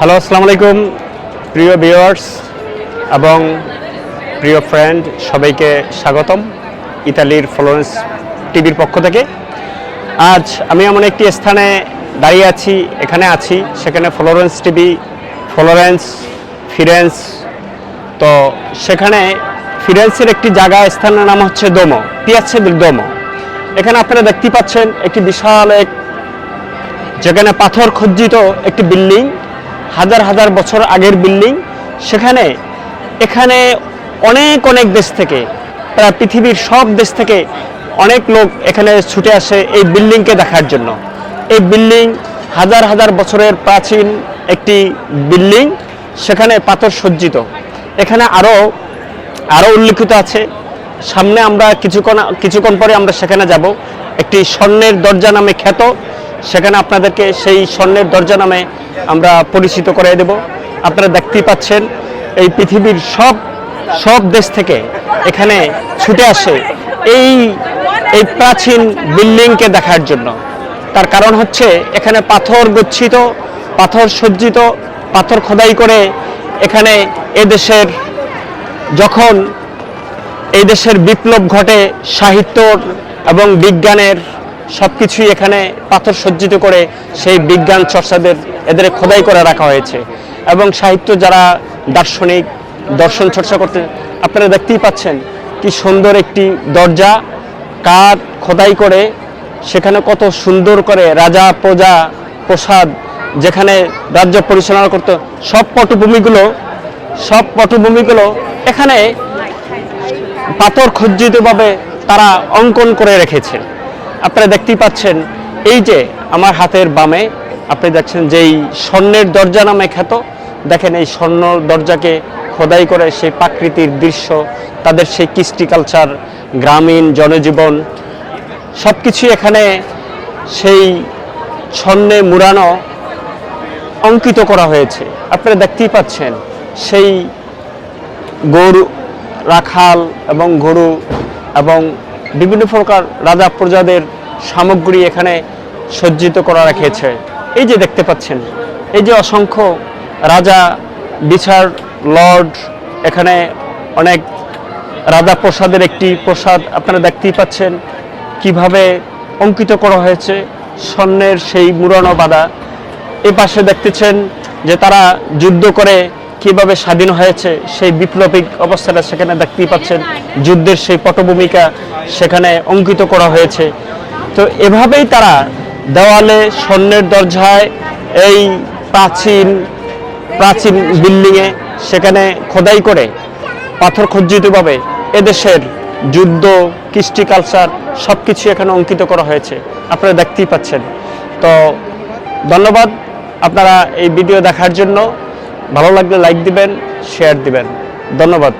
Hello আসসালামু আলাইকুম প্রিয় ভিউয়ার্স এবং প্রিয় ফ্রেন্ড সবাইকে স্বাগতম ইতালির ফ্লোরেন্স টিভির পক্ষ থেকে। আজ আমি এমন একটি স্থানে দাঁড়িয়ে আছি, এখানে আছি, সেখানে ফ্লোরেন্স টিভি, ফ্লোরেন্স, ফিরেন্স। তো সেখানে ফিরেন্সের একটি জায়গা, স্থানের নাম হচ্ছে দোমো পিয়াচ্ছে দোমো। এখানে আপনারা দেখতে পাচ্ছেন একটি বিশাল এক, যেখানে পাথর খজ্জিত একটি বিল্ডিং। হাজার হাজার বছর আগের বিল্ডিং। সেখানে, এখানে অনেক অনেক দেশ থেকে, প্রায় পৃথিবীর সব দেশ থেকে অনেক লোক এখানে ছুটে আসে এই বিল্ডিংকে দেখার জন্য। এই বিল্ডিং হাজার হাজার বছরের প্রাচীন একটি বিল্ডিং, সেখানে পাথর সজ্জিত। এখানে আরও আরও উল্লিখিত আছে। সামনে আমরা কিছুক্ষণ কিছুক্ষণ পরে আমরা সেখানে যাব। একটি স্বর্ণের দরজা নামে খ্যাত। সেখানে আপনাদেরকে সেই স্বর্ণের দরজা নামে আমরা পরিচিত করে দেব। আপনারা দেখতেই পাচ্ছেন, এই পৃথিবীর সব সব দেশ থেকে এখানে ছুটে আসে এই এই প্রাচীন বিল্ডিংকে দেখার জন্য। তার কারণ হচ্ছে এখানে পাথর গচ্ছিত, পাথর সজ্জিত, পাথর খোদাই করে এখানে এদেশের যখন এই দেশের বিপ্লব ঘটে সাহিত্যর এবং বিজ্ঞানের সব কিছুই এখানে পাথর সজ্জিত করে সেই বিজ্ঞান চর্চাদের এদের খোদাই করে রাখা হয়েছে। এবং সাহিত্য যারা দার্শনিক, দর্শন চর্চা করতে, আপনারা দেখতেই পাচ্ছেন কি সুন্দর একটি দরজা কাঠ খোদাই করে, সেখানে কত সুন্দর করে রাজা, প্রজা, প্রসাদ, যেখানে রাজ্য পরিচালনা করতো, সব পটভূমিগুলো সব পটভূমিগুলো এখানে পাথর খজ্জিতভাবে তারা অঙ্কন করে রেখেছে। আপনারা দেখতেই পাচ্ছেন, এই যে আমার হাতের বামে, আপনি দেখছেন যে এই স্বর্ণের দরজা নামে খ্যাত, দেখেন এই স্বর্ণ দরজাকে খোদাই করে সেই প্রাকৃতিক দৃশ্য, তাদের সেই কৃষ্টি কালচার গ্রামীণ জনজীবন সব কিছু এখানে সেই স্বর্ণে মুড়ানো অঙ্কিত করা হয়েছে। আপনারা দেখতেই পাচ্ছেন সেই গরু, রাখাল এবং গরু এবং বিভিন্ন প্রকার রাজা প্রজাদের সামগ্রী এখানে সজ্জিত করা রেখেছে। এই যে দেখতে পাচ্ছেন, এই যে অসংখ্য রাজা, বিচার লর্ড, এখানে অনেক রাজা প্রসাদের একটি প্রসাদ আপনারা দেখতেই পাচ্ছেন, কীভাবে অঙ্কিত করা হয়েছে স্বর্ণের সেই মুরানো বাদা এ পাশে দেখতেছেন যে তারা যুদ্ধ করে কীভাবে স্বাধীন হয়েছে সেই বিপ্লবিক অবস্থাটা সেখানে দেখতেই পাচ্ছেন। যুদ্ধের সেই পটভূমিকা সেখানে অঙ্কিত করা হয়েছে। তো এভাবেই তারা দেওয়ালে স্বর্ণের দরজায় এই প্রাচীন প্রাচীন বিল্ডিংয়ে সেখানে খোদাই করে পাথর খজ্জিতভাবে এদেশের যুদ্ধ, কৃষ্টি কালচার সব কিছু এখানে অঙ্কিত করা হয়েছে। আপনারা দেখতেই পাচ্ছেন। তো ধন্যবাদ। আপনারা এই ভিডিও দেখার জন্য ভালো লাগলে লাইক দিবেন শেয়ার দিবেন। ধন্যবাদ।